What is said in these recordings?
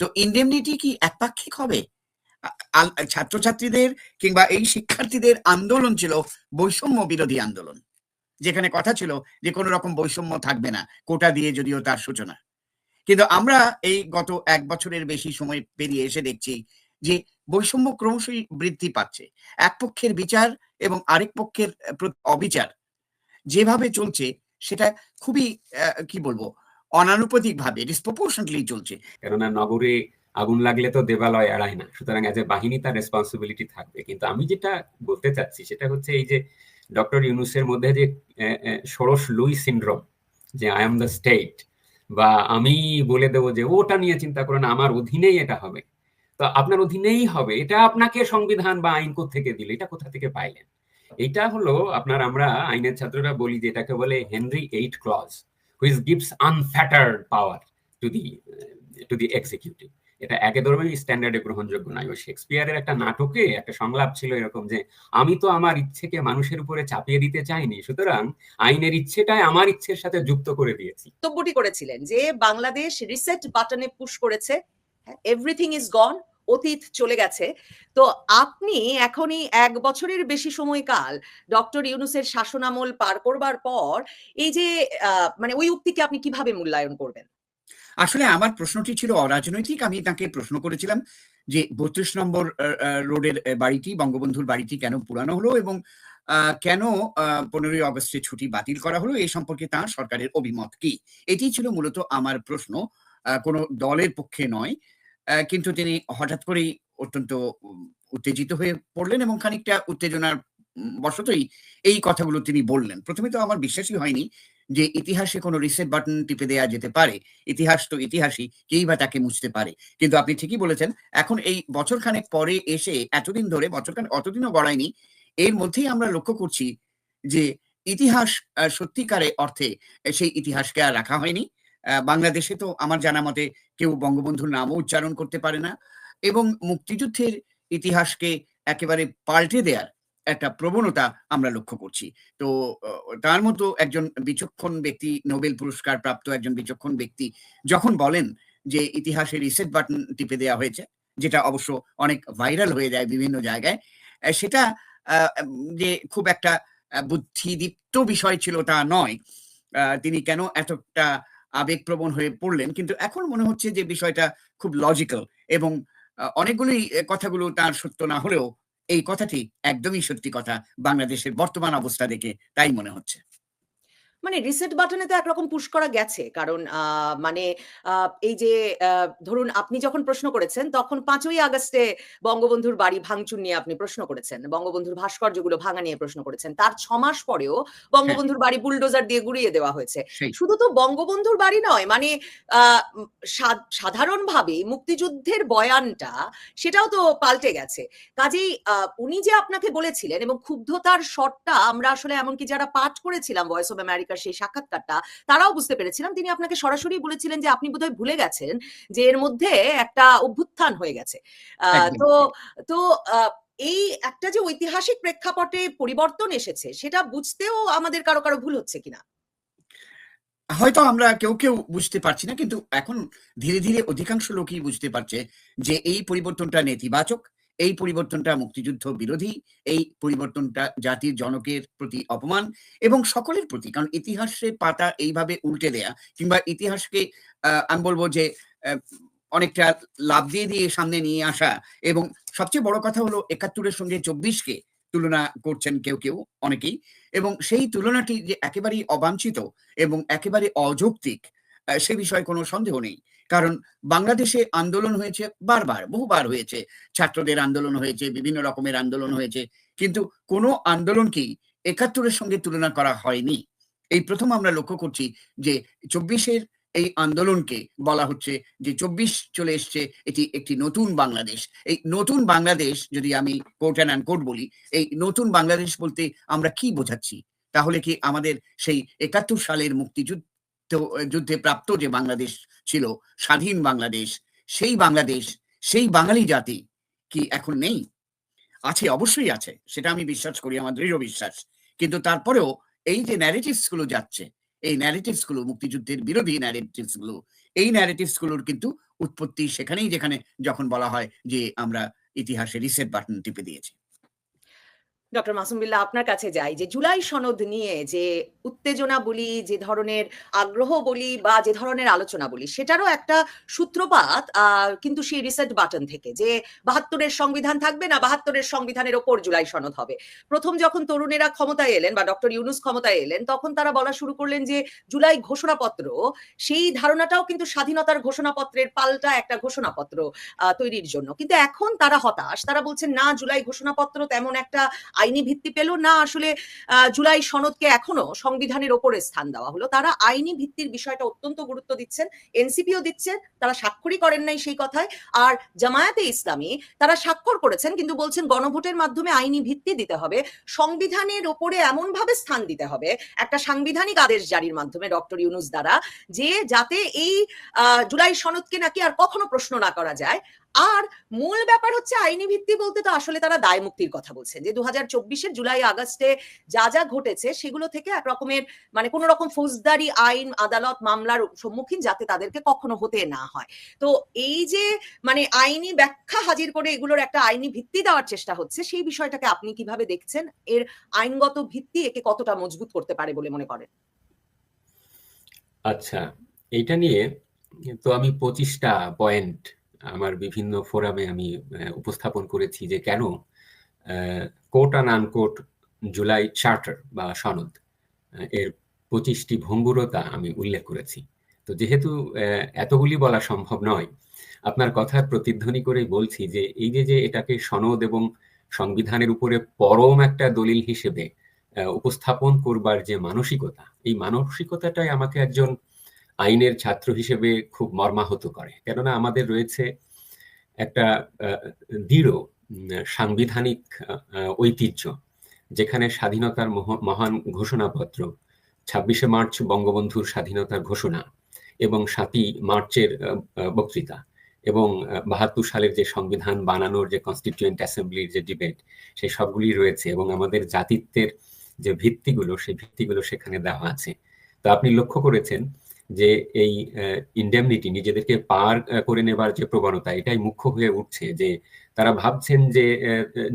তো ইন্ডেমনিটি কি একপাক্ষিক হবে? ছাত্রছাত্রীদের কিংবা এই শিক্ষার্থীদের আন্দোলন ছিল বৈষম্য বিরোধী আন্দোলন। যেখানে কথা ছিল যে কোনো রকম বৈষম্য থাকবে না, কোটা দিয়ে যদিও তার সূচনা। কিন্তু আমরা এই গত এক বছরের বেশি সময় পেরিয়ে এসে দেখছি যে বৈষম্য ক্রমশই বৃদ্ধি পাচ্ছে। এক পক্ষের বিচার এবং আরেক পক্ষের অবিচার যেভাবে চলছে, সেটা খুবই কি বলব অনানুপাতিক ভাবে ডিসপ্রপোর্শনলি চলছে। কেননা নগরে আগুন লাগলে তো দেবালয় এড়ায় না, সুতরাং এজ এ বাহিনী তার রেসপন্সিবিলিটি থাকবে। কিন্তু আমি যেটা বলতে চাচ্ছি সেটা হচ্ছে এই যে ডক্টর ইউনুসের মধ্যে যে ষোড়শ লুই সিন্ড্রোম, যে আই এম দ্য স্টেট বা আমি বলে দেবো যে ওটা নিয়ে চিন্তা করো না, আমার অধীনেই এটা হবে। তো আপনার অধীনেই হবে, এটা আপনাকে সংবিধান বা আইন থেকে দিল, এটা কোথা থেকে পাইলেন? এটা হলো আপনার আমরা আইনের ছাত্ররা বলি যে এটাকে বলে Henry eight clause. Which gives unfettered power to the to the executive এটা একেবারেই স্ট্যান্ডার্ডে গ্রহণযোগ্য নয়। ওই শেক্সপিয়ারের একটা নাটকে একটা সংলাপ ছিল এরকম যে, আমি তো আমার ইচ্ছেকে মানুষের উপরে চাপিয়ে দিতে চাইনি, সুতরাং আইনের ইচ্ছেটাই আমার ইচ্ছের সাথে যুক্ত করে দিয়েছি। বক্তব্যটি করেছিলেন যে, বাংলাদেশ রিসেট বাটনে পুশ করেছে। এভরিথিং ইজ গন অতীত চলে গেছে। তো আপনি এখনই এক বছরের বেশি সময়কাল ডক্টর ইউনুসের শাসনামল পার করবার পর এই যে মানে ওই উক্তিকে আপনি কীভাবে মূল্যায়ন করবেন? আসলে আমার প্রশ্নটি ছিল অরাজনৈতিক। আমি তাকে প্রশ্ন করেছিলাম যে, বত্রিশ নম্বর রোডের বাড়িটি, বঙ্গবন্ধুর বাড়িটি কেন পুরানো হলো এবং কেন পনেরোই অগস্টে ছুটি বাতিল করা হলো? এই সম্পর্কে তার সরকারের অভিমত কি? এটি ছিল মূলত আমার প্রশ্ন। কোনো দলের পক্ষে নয়। কিন্তু তিনি হঠাৎ করেই অত্যন্ত উত্তেজিত হয়ে পড়লেন এবং খানিকটা উত্তেজনার বশতই এই কথাগুলো তিনি বললেন। প্রথমে তো আমার বিশ্বাসই হয়নি যে ইতিহাসে কোনো রিসেট বাটন টিপে দেওয়া যেতে পারে। ইতিহাস তো ইতিহাসই, কেই বা তাকে মুছতে পারে? কিন্তু আপনি ঠিকই বলেছেন, এখন এই বছরখানেক পরে এসে এতদিন ধরে বছরখানেক অতদিনও গড়ায়নি, এর মধ্যেই আমরা লক্ষ্য করছি যে ইতিহাস সত্যিকারে অর্থে সেই ইতিহাসকে আর রাখা হয়নি। বাংলাদেশে তো আমার জানা মতে কেউ বঙ্গবন্ধুর নামও উচ্চারণ করতে পারে না। এবং মুক্তিযুদ্ধের ইতিহাসকে একেবারে পাল্টে দেওয়ার একটা প্রবণতা আমরা লক্ষ্য করছি। তো তার মতো একজন বিচক্ষণ ব্যক্তি, নোবেল পুরস্কার প্রাপ্ত একজন বিচক্ষণ ব্যক্তি যখন বলেন যে ইতিহাসে রিসেট বাটন টিপে দেওয়া হয়েছে, যেটা অবশ্য অনেক ভাইরাল হয়ে যায় বিভিন্ন জায়গায় সেটা যে খুব একটা বুদ্ধিদীপ্ত বিষয় ছিল তা নয়। তিনি কেন এতটা আবেগপ্রবণ হয়ে পড়লেন। কিন্তু এখন মনে হচ্ছে যে বিষয়টা খুব লজিক্যাল এবং অনেকগুলি কথাগুলো তার সত্য না হলেও এই কথাটি একদমই সত্যি কথা বাংলাদেশের বর্তমান অবস্থা দেখে তাই মনে হচ্ছে। মানে রিসেট বাটনে তো একরকম পুশ করা গেছে। কারণ আহ, মানে আহ, এই যে ধরুন আপনি যখন প্রশ্ন করেছেন তখন পাঁচই আগস্টে বঙ্গবন্ধুর বাড়ি ভাঙচুর নিয়ে আপনি প্রশ্ন করেছেন। বঙ্গবন্ধুর ভাস্কর্যগুলো ভাঙা নিয়ে প্রশ্ন করেছেন। তার ছ মাস পরেও বঙ্গবন্ধুর বাড়ি বুলডোজার দিয়ে গুড়িয়ে দেওয়া হয়েছে। শুধু তো বঙ্গবন্ধুর বাড়ি নয় মানে সাধারণভাবে মুক্তিযুদ্ধের বয়ানটা সেটাও তো পাল্টে গেছে। কাজেই আহ, উনি যে আপনাকে বলেছিলেন এবং ক্ষুব্ধতার শটটা আমরা আসলে এমনকি যারা পাঠ করেছিলাম ভয়েস অফ আমেরিকার সেই সাক্ষাৎকারটা তারাও বুঝতে পেরেছিলাম। তিনি আপনাকে সরাসরি বলেছিলেন যে আপনি বোধহয় ভুলে গেছেন যে এর মধ্যে একটা অভ্যুত্থান হয়ে গেছে। তো তো এই একটা যে ঐতিহাসিক প্রেক্ষাপটে পরিবর্তন এসেছে সেটা বুঝতেও আমাদের কারও কারও ভুল হচ্ছে কিনা? হয়তো আমরা কেউ কেউ বুঝতে পারছি না কিন্তু এখন ধীরে ধীরে অধিকাংশ লোকই বুঝতে পারছে যে এই পরিবর্তনটা নেতিবাচক এই পরিবর্তনটা মুক্তিযুদ্ধ বিরোধী, এই পরিবর্তনটা জাতির জনকের প্রতি অপমান এবং সকলের প্রতি। কারণ ইতিহাসের পাতা এইভাবে উল্টে দেয়া কিংবা ইতিহাসকে আমি বলব যে অনেকটা লাভ দিয়ে দিয়ে সামনে নিয়ে আসা এবং সবচেয়ে বড় কথা হলো একাত্তরের সঙ্গে চব্বিশকে তুলনা করছেন কেউ কেউ অনেকেই এবং সেই তুলনাটি যে একেবারেই অবাঞ্ছিত এবং একেবারে অযৌক্তিক সে বিষয়ে কোনো সন্দেহ নেই। কারণ বাংলাদেশে আন্দোলন হয়েছে বারবার, বহুবার হয়েছে। ছাত্রদের আন্দোলন হয়েছে, বিভিন্ন রকমের আন্দোলন হয়েছে, কিন্তু কোনো আন্দোলনকেই একাত্তরের সঙ্গে তুলনা করা হয়নি? এই প্রথম আমরা লক্ষ্য করছি যে চব্বিশের এই আন্দোলনকে বলা হচ্ছে যে চব্বিশ চলে এসছে, এটি একটি নতুন বাংলাদেশ। এই নতুন বাংলাদেশ যদি আমি কোর্ট অ্যান্ড আনকোর্ট বলি, এই নতুন বাংলাদেশ বলতে আমরা কি বোঝাচ্ছি? তাহলে কি আমাদের সেই একাত্তর সালের মুক্তিযুদ্ধ যুদ্ধে প্রাপ্ত যে বাংলাদেশ ছিল, স্বাধীন বাংলাদেশ, সেই বাংলাদেশ, সেই বাঙালি জাতি কি এখন নেই? আছে, অবশ্যই আছে, সেটা আমি বিশ্বাস করি, আমার দৃঢ় বিশ্বাস। কিন্তু তারপরেও এই যে ন্যারেটিভসগুলো যাচ্ছে, এই ন্যারেটিভসগুলো, মুক্তিযুদ্ধের বিরোধী ন্যারেটিভসগুলো, এই ন্যারেটিভসগুলোর কিন্তু উৎপত্তি সেখানেই যেখানে যখন বলা হয় যে আমরা ইতিহাসে রিসেট বাটন টিপে দিয়েছি। ডক্টর মাসুমবিল্লাহ আপনার কাছে যাই, যে জুলাই সনদ নিয়ে যে উত্তেজনা বলি, যে ধরনের আগ্রহ বলি বা যে ধরনের আলোচনা বলি, সেটারও একটা সূত্রপাত কিন্তু সেই রিসেট বাটন থেকে, যে বাহাত্তরের সংবিধান থাকবে না, বাহাত্তরের সংবিধানের ওপর জুলাই সনদ হবে। প্রথম যখন তরুণেরা ক্ষমতায় এলেন বা ডক্টর ইউনুস ক্ষমতায় এলেন, তখন তারা বলা শুরু করলেন যে জুলাই ঘোষণাপত্র, সেই ধারণাটাও কিন্তু স্বাধীনতার ঘোষণাপত্রের পাল্টা একটা ঘোষণাপত্র তৈরির জন্য। কিন্তু এখন তারা হতাশ, তারা বলছেন, না, জুলাই ঘোষণাপত্র তেমন একটা আইনি ভিত্তি পেল না আসলে জুলাই সনদকে এখনও সংবিধানের ওপরে স্থান দেওয়া হলো। তারা আইনি ভিত্তির বিষয়টা অত্যন্ত গুরুত্ব দিচ্ছেন, এনসিপিও দিচ্ছেন, তারা স্বাক্ষরই করেন নাই সেই কথায়। আর জামায়াতে ইসলামী তারা স্বাক্ষর করেছেন, কিন্তু বলছেন গণভোটের মাধ্যমে আইনি ভিত্তি দিতে হবে, সংবিধানের ওপরে এমন ভাবে স্থান দিতে হবে, একটা সাংবিধানিক আদেশ জারির মাধ্যমে ডক্টর ইউনুস দ্বারা, যে যাতে এই জুলাই সনদকে নাকি আর কখনো প্রশ্ন না করা যায় আর মূল ব্যাপার হচ্ছে আইনি ভিত্তি বলতে তো আসলে তারা দায় মুক্তির কথা বলছেন, যে দু হাজার চব্বিশের জুলাই আগস্টে যা যা ঘটেছে সেগুলো থেকে এক রকমের মানে কোন রকম ফৌজদারি আইন, আদালত মামলার সম্মুখীন যাতে তাদেরকে কখনো হতে না হয়। তো এই যে মানে আইনি ব্যাখ্যা হাজির করে এগুলোর একটা আইনি ভিত্তি দেওয়ার চেষ্টা হচ্ছে, সেই বিষয়টাকে আপনি কীভাবে দেখছেন? এর আইনগত ভিত্তি একে কতটা মজবুত করতে পারে বলে মনে করেন? আচ্ছা এইটা নিয়ে তো আমি পঁচিশটা পয়েন্ট আমার বিভিন্ন ফোরামে আমি উপস্থাপন করেছি যে কেন quote and unquote July charter বা সনদ এর পঁচিশটি ভঙ্গুরতা আমি উল্লেখ করেছি। তো যেহেতু এতগুলি বলা সম্ভব নয়, আপনার কথার প্রতিধ্বনি করেই বলছি যে এই যে যে এটাকে সনদ এবং সংবিধানের উপরে পরম একটা দলিল হিসেবে উপস্থাপন করবার যে মানসিকতা, এই মানসিকতাটাই আমাকে একজন আইনের ছাত্র হিসেবে খুব মর্মাহত করে। কেননা আমাদের রয়েছে একটা দৃঢ়, সাংবিধানিক ঐতিহ্য, যেখানে স্বাধীনতার মহান ঘোষণাপত্র, ছাব্বিশে মার্চ বঙ্গবন্ধুর স্বাধীনতার ঘোষণা এবং সাতই মার্চের বক্তৃতা এবং বাহাত্তর সালের যে সংবিধান বানানোর যে কনস্টিটিউয়েন্ট অ্যাসেম্বলির যে ডিবেট সেই সবগুলি রয়েছে এবং আমাদের জাতিত্বের যে ভিত্তিগুলো, সেই ভিত্তিগুলো সেখানে দেওয়া আছে। তো আপনি লক্ষ্য করেছেন যে এই ইন্ডেমনিটি নিজেদেরকে পার করে নেবার যে প্রবণতা, এটাই মুখ্য হয়ে উঠছে যে তারা ভাবছেন যে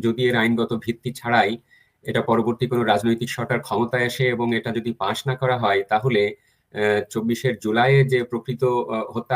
যদি এর আইনগত ভিত্তি ছাড়াই এটা পরবর্তী কোনো রাজনৈতিক সরকার ক্ষমতায় আসে এবং এটা যদি পাশ না করা হয়, তাহলে চব্বিশের জুলাইয়ে যে প্রকৃত হত্যা